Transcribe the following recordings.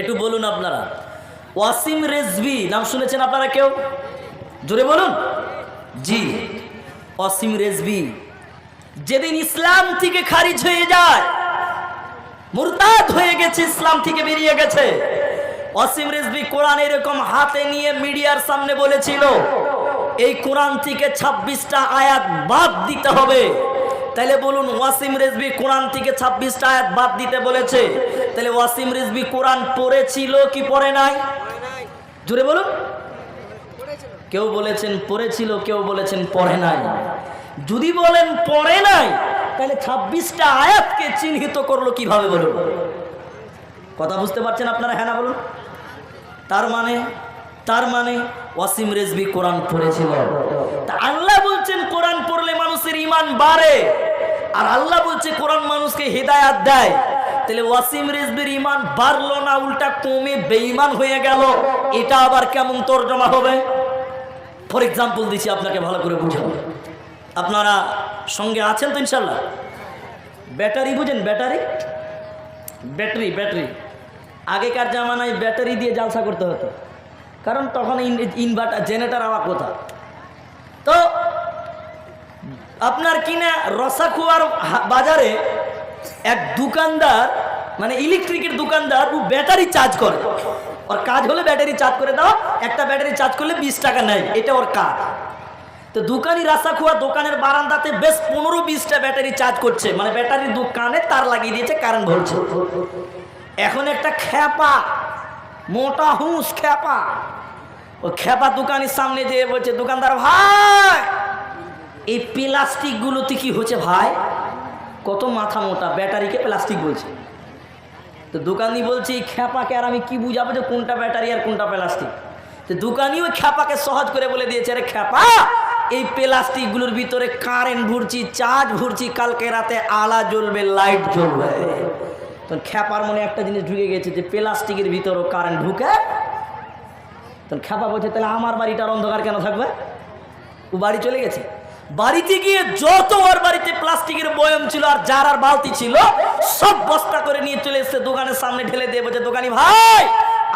একটু বলুন আপনারা। ওয়াসিম রেজভি, নাম শুনেছেন আপনারা কেউ? জোরে বলুন। জি, ওয়াসিম রেজভি। যেদিন ইসলাম থেকে খারিজ হয়ে যায়, মুরতাদ হয়ে গেছে, ইসলাম থেকে বেরিয়ে গেছে। ওয়াসিম রেজবি কোরআন এরকম হাতে নিয়ে মিডিয়ার সামনে বলেছিল, এই কোরআন থেকে ছাব্বিশটা আয়াত বাদ দিতে হবে। তাহলে বলুন ওয়াসিম রেজবি কোরআন থেকে ছাব্বিশটা আয়াত বাদ দিতে বলেছে। তাহলে ওয়াসিম রেজবি কোরআন পড়েছিল কি পড়ে নাই? জুড়ে বলুন। কেউ বলেছেন পড়েছিল, কেউ বলেছেন পড়ে নাই। যদি বলেন পড়ে নাই তাহলে ছাব্বিশটা আয়াতকে চিহ্নিত করল কীভাবে বলুন? কথা বুঝতে পারছেন আপনারা? হ্যাঁ না বলুন? তার মানে তার মানে ওয়াসিম রেজবি কোরআন পড়েছিল। আল্লাহ বলছেন, কোরআন পড়লে মানুষের ইমান বাড়ে। আর আল্লাহ বলছে, কোরআন মানুষকে হেদায়াত দেয়। তাহলে ওয়াসিম রেজবির ইমান বাড়লো না, উল্টা কমে বেঈমান হয়ে গেল। এটা আবার কেমন তর্জমা হবে? ফর এক্সাম্পল দিছি, আপনাকে ভালো করে বুঝাবো। আপনারা সঙ্গে আছেন তো ইনশাল্লাহ ব্যাটারি বুঝেন, ব্যাটারি? Battery battery. আগেকার জামানায় ব্যাটারি দিয়ে জালসা করতে হতো। কারণ তখন ইনভার্টার, জেনারেটার আওয়া কোথা। তো আপনার কিনা রসাখুয়ার বাজারে এক দোকানদার মানে ইলেকট্রিকের দোকানদার, ও ব্যাটারি চার্জ করে। ওর কাজ হলে ব্যাটারি চার্জ করে দাও, একটা ব্যাটারি চার্জ করলে বিশ টাকা নেয়। এটা ওর কাজ। তো দোকানি রাস্তা খোয়া দোকানের বারান্দাতে বেশ পনেরো বিশটা ব্যাটারি চার্জ করছে। মানে ব্যাটারি দোকানে তার লাগিয়ে দিয়েছে কারেন্ট ধরছে এখন একটা খ্যাপা, মোটা হুঁস খ্যাপা। ও খ্যাপা দোকানের সামনে যেয়ে বলছে, দোকানদার ভাই এই প্লাস্টিকগুলোতে কি হচ্ছে ভাই? কত মাথা মোটা, ব্যাটারিকে প্লাস্টিক বলছে। তো দোকানি বলছে, এই খ্যাপাকে আর আমি কি বুঝাবো যে কোনটা ব্যাটারি আর কোনটা প্লাস্টিক? তো দোকানি ওই খ্যাপাকে সহজ করে বলে দিয়েছে, আরে খ্যাপা, এই প্লাস্টিকগুলোর ভিতরে কারেন্ট ভরছি চার্জ ভরছি, কালকে রাতে আলা জ্বলবে লাইট জ্বলবে। তখন খ্যাপার মনে একটা জিনিস ঢুকে গেছে যে প্লাস্টিকের ভিতরেও কারেন্ট ঢুকে। তখন খ্যাপা বলছে, তাহলে আমার বাড়িটার অন্ধকার কেন থাকবে? ও বাড়ি চলে গেছে। বাড়িতে গিয়ে যত ওর বাড়িতে প্লাস্টিকের বয়ম ছিল আর যার আর বালতি ছিল, সব বস্তা করে নিয়ে চলে এসছে দোকানের সামনে ঢেলে দিয়ে বলছে, দোকানি ভাই,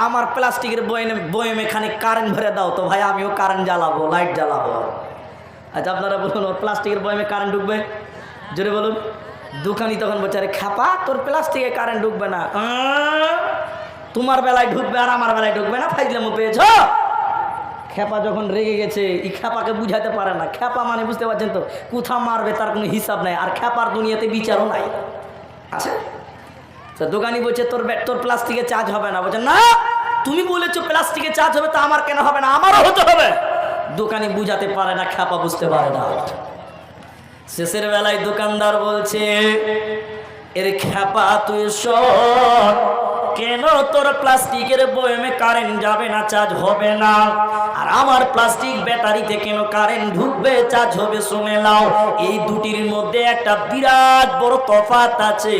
আমার প্লাস্টিকের বয়মে, বয়ম এখানে কারেন্ট ভরে দাও তো ভাই, আমিও কারেন্ট জ্বালাবো লাইট জ্বালাবো। আচ্ছা আপনারা বলুন, ওর প্লাস্টিকের বয়মে কারেন্ট ঢুকবে? জোরে বলুন। দোকানি তখন বলছে, আরে খাপা তোর প্লাস্টিকে কারেন্ট ঢুকবে না। তোমার বেলায় ঢুকবে আর আমার বেলায় ঢুকবে না, ফাইজলামো পেয়েছ? খেপা যখন রেগে গেছে, এই খেপাকে বুঝাতে পারে না। খেপা মানে বুঝতে পারছেন তো? কোথা মারবে তার কোনো হিসাব নাই, আর খেপার দুনিয়াতে বিচারও নাই। আচ্ছা তো দোকানি বলছে, তোর তোর প্লাস্টিকে চার্জ হবে না। বলছে, না, তুমি বলেছ প্লাস্টিকে চার্জ হবে, তা আমার কেন হবে না? আমারও হতে হবে। দোকানি বুঝাতে পারে না খেপা বুঝতে পারে না। শেষের বেলায় দোকানদার বলছে, এর খেপা তুই সর কেন তোর প্লাস্টিকের বয়মে কারেন্ট যাবে না চার্জ হবে না? আর আমার প্লাস্টিক ব্যাটারিতে কেন কারেন্ট ঢুকবে চার্জ হবে শুনে নাও। এই দুটির মধ্যে একটা বিরাট বড় তফাত আছে,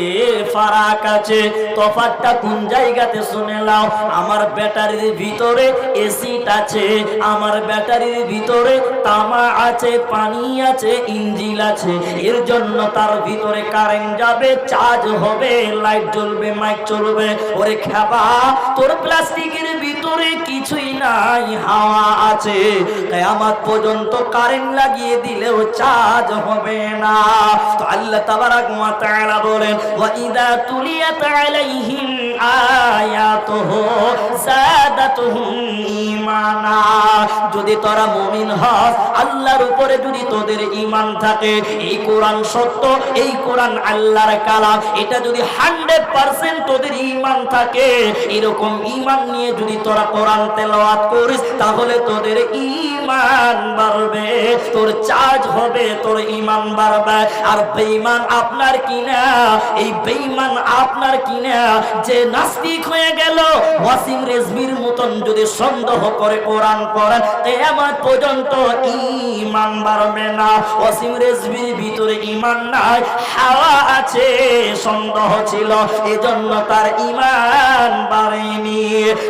ফারাক আছে। তফাতটা কোন জায়গাতে শুনে নাও? আমার ব্যাটারির ভিতরে এসিড আছে, আমার ব্যাটারির ভিতরে তামা আছে, পানি আছে, ইঞ্জিল আছে। এর জন্য তার ভিতরে কারেন্ট যাবে চার্জ হবে লাইট জ্বলবে মাইক চলবে। ওরে খাবা তোর কিছুই নাই হাওয়া আছে। আমার পর্যন্ত কারেন্ট লাগিয়ে দিলেও চার্জ হবে না। তো আল্লাহ তাবারাক ওয়া তাআলা বলেন, ওয়া ইদা তুলিয়াত আলাইহিম আয়াতুহু যাদাতুহুম ঈমানা। যদি তোরা মুমিন হস, আল্লাহর উপরে যদি তোদের ঈমান থাকে, এই কোরআন সত্য, এই কোরআন আল্লাহর কালাম, এটা যদি 100% তোদের ঈমান থাকে, এরকম ঈমান নিয়ে যদি তোরা কোরআন তেলাওয়াত করিস, তাহলে তোদের ঈমান বাড়বে, তোর চার্জ হবে, তোর ঈমান বাড়বে। আর বেঈমান আপনার কিনা, এই বেঈমান আপনার কিনা, যে নাস্তিক হয়ে গেল, ওয়াসিম রেজমির মতন যদি সন্দেহ করে কোরআন পড়েন আমার পর্যন্ত ঈমান বাড়বে না। ওয়াসিম রেজমির ভিতরে ঈমান নাই, হাওয়া আছে, সন্দেহ ছিল, এজন্য তার ঈমান বাড়েনি।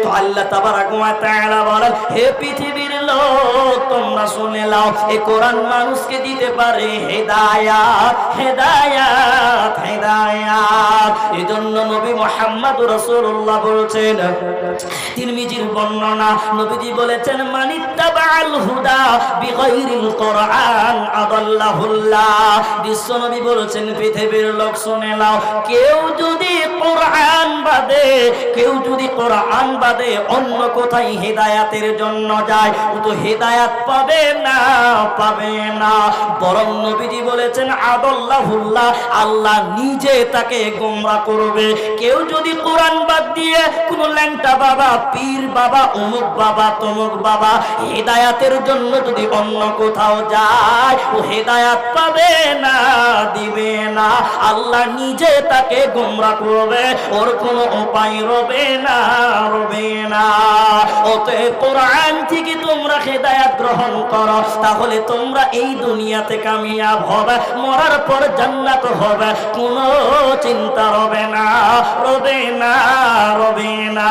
তো আল্লাহ তাবারাক ওয়া তাআলা বলেন, হে পৃথিবীর লোক, তোমরা শুনে লাও এই কোরআন মানুষকে দিতে পারে হেদায়াত হেদায়াত হেদায়াত। এই জন্য নবী মোহাম্মদ রসুল্লাহ বলছেন, তিরমিজির বর্ণনা, নবীজি বলেছেন মানিত্তাবাল হুদা বিগাইরিল কোরআন আদাল্লাহুল্লাহ। বিশ্ব নবী বলেছেন, পৃথিবীর লোক শুনে নাও, কেউ যদি কোরআন বাদে, কেউ যদি কোরআন বাদে অন্য কোথায় হেদায়াতের জন্য যায়, ও তো হেদায়াত পাবে না পাবে না। বরং নবীজি বলেছেন, আদাল্লাহুল্লাহ, আল্লাহ নিজে তাকে গোমরা করবে। কেউ যদি কোরআন বাদ দিয়ে কোন ল্যাংটা বাবা, পীর বাবা, অমুক বাবা, তমুক বাবা, হেদায়াতের জন্য যদি অন্য কোথাও যায়, ও হেদায়াত পাবে না আল্লাহ নিজে তাকে গোমরা করবে, ওর কোনো উপায় রবে না রবে না। ওতে কোরআন থেকে তোমরা হেদায়াত গ্রহণ করো, তাহলে তোমরা এই দুনিয়াতে কামিয়াব হবে, মরার পর জান্নাত হবে, কোনো চিন্তা রবে না রবে না রবে না।